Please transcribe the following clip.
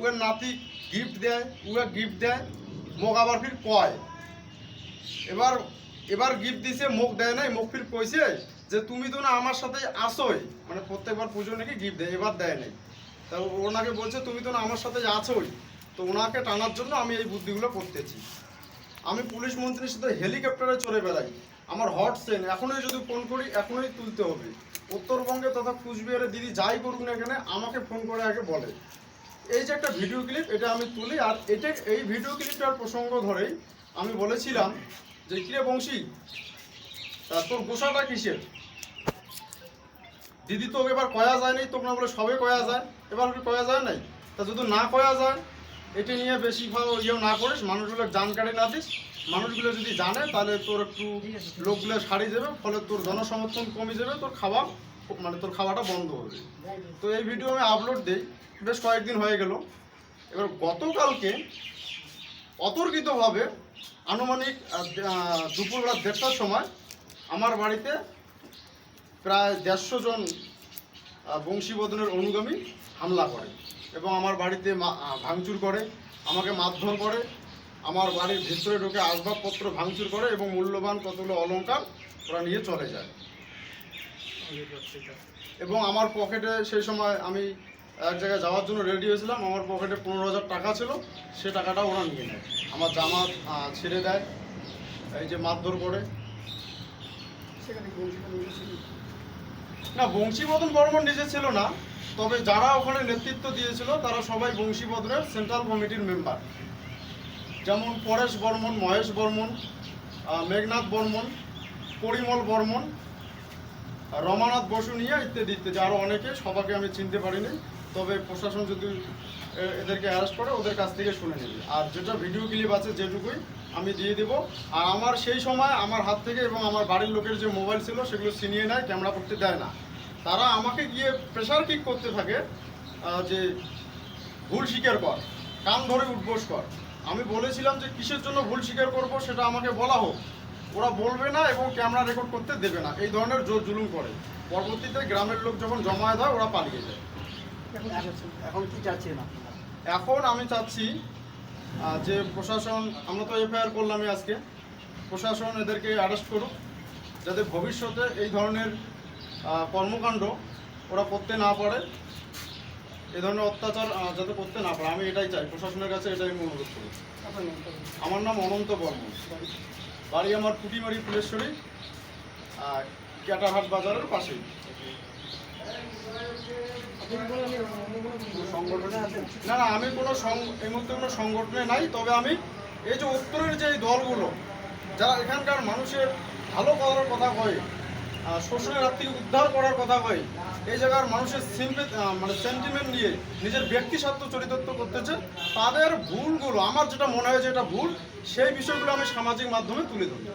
উয়ের নাতি গিফট দেয় উয়ে গিফট দেয় মোক আবার ফির কয়। এবার এবার গিফট দিছে, মুখ দেয় নাই, মুখ ফির কইছে যে, তুমি তো না আমার সাথে আসোই। মানে প্রত্যেকবার পুজো নাকি গিফট দেয়, এবার দেয় নাই। তা ওনাকে বলছে, তুমি তো না আমার সাথে আছোই। তো ওনাকে টানার জন্য আমি এই বুদ্ধিগুলো করতেছি। আমি পুলিশ মন্ত্রীর সাথে হেলিকপ্টারে চলে বেড়াই। আমার হট সেন এখনই যদি ফোন করি, এখনই তুলতে হবে। উত্তরবঙ্গে তথা কুচবিহারে দিদি যাই করুক না এখানে আমাকে ফোন করে আগে বলে। এই যে একটা ভিডিও ক্লিপ এটা আমি তুলি আর এটা এই ভিডিও ক্লিপটার প্রসঙ্গ ধরেই আমি বলেছিলাম যে কিরে বংশী তা তোর গোসাটা কিসের? দিদি তো এবার কয়া যায় নাই তোমরা বলে সবে কয়া যায়। এবার কি কয়া যায় নাই? তা যদি না কয়া যায় এটা নিয়ে বেশি ভালো ইয়েও না করিস মানুষগুলো জানকারি না দিস। মানুষগুলো যদি জানে তাহলে তোর একটু লোকগুলো সারি দেবে ফলে তোর জনসমর্থন কমে যাবে তোর খাওয়া মানে তোর খাওয়াটা বন্ধ হবে তো এই ভিডিও আমি আপলোড দিই, বেশ কয়েকদিন হয়ে গেল। এবার গতকালকে অতর্কিতভাবে আনুমানিক দুপুরবেলা দেড়টার সময় আমার বাড়িতে প্রায় দেড়শো জন বংশীবদনের অনুগামী হামলা করে এবং আমার বাড়িতে ভাঙচুর করে, আমাকে মারধর করে, আমার বাড়ির ভিতরে ঢুকে আসবাবপত্র ভাঙচুর করে এবং মূল্যবান কতগুলো অলঙ্কার ওরা নিয়ে চলে যায়। এবং আমার পকেটে সেই সময় আমি এক জায়গায় যাওয়ার জন্য রেডি হয়েছিলাম। আমার পকেটে পনেরো হাজার টাকা ছিল সে টাকাটা ওরা নিয়ে নেয়। আমার জামা ছেড়ে দেয় এই যে মারধর করে। না বংশীবদন বর্মন নিজে ছিল না তবে যারা ওখানে নেতৃত্ব দিয়েছিল তারা সবাই বংশীবদনের সেন্ট্রাল কমিটির মেম্বার যেমন পরেশ বর্মন মহেশ বর্মন মেঘনাথ বর্মন পরিমল বর্মন রমানাথ বসুনিয়া ইত্যাদি ইত্যাদি। আরও অনেকে সবাইকে আমি চিনতে পারিনি। তবে প্রশাসন যদি এদেরকে অ্যারেস্ট করে, ওদের কাছ থেকে শুনে নেবে। আর যেটা ভিডিও ক্লিপ আছে, যেটুকুই আমি দিয়ে দেবো। আর আমার সেই সময় আমার হাত থেকে এবং আমার বাড়ির লোকের যে মোবাইল ছিল, সেগুলো ছিনিয়ে নেয় ক্যামেরা করতে দেয় না। তারা আমাকে গিয়ে প্রেশার কিক করতে থাকে যে ভুল স্বীকার কর, কান ধরে উঠবোস কর। আমি বলেছিলাম যে, কিসের জন্য ভুল স্বীকার করব, সেটা আমাকে বলা হোক। ওরা বলবে না এবং ক্যামেরা রেকর্ড করতে দেবে না। এই ধরনের জোর জুলুম করে। পরবর্তীতে গ্রামের লোক যখন জমায়েত হয় ওরা পালিয়ে যায়। এখন কি চাচ্ছেন আপনারা? এখন আমি চাচ্ছি যে প্রশাসন আমরা তো এফআইআর করলামই আজকে প্রশাসন এদেরকে অ্যারেস্ট করুক যাতে ভবিষ্যতে এই ধরনের কর্মকাণ্ড ওরা করতে না পারে। এ ধরনের অত্যাচার যাতে করতে না পারে। আমি এটাই চাই প্রশাসনের কাছে এটাই আমি অনুরোধ করি। আমার নাম অনন্ত বর্মন। বাড়ি আমার পুটিমারি ফুলেশ্বরী, আর ক্যাটাহাট বাজারের পাশেই। না না, আমি কোনো এই মুহূর্তে কোনো সংগঠনে নাই, তবে আমি এই যে উত্তরের যে দলগুলো, যারা এখানকার মানুষের ভালো করার কথা কয় শোষণের হাত থেকে উদ্ধার করার কথা হয় এই জায়গার মানুষের মানে সেন্টিমেন্ট নিয়ে নিজের ব্যক্তি স্বার্থ চরিতার্থ করতেছে, তাদের ভুলগুলো, আমার যেটা মনে হয় যে এটা ভুল, সেই বিষয়গুলো আমি সামাজিক মাধ্যমে তুলে ধরি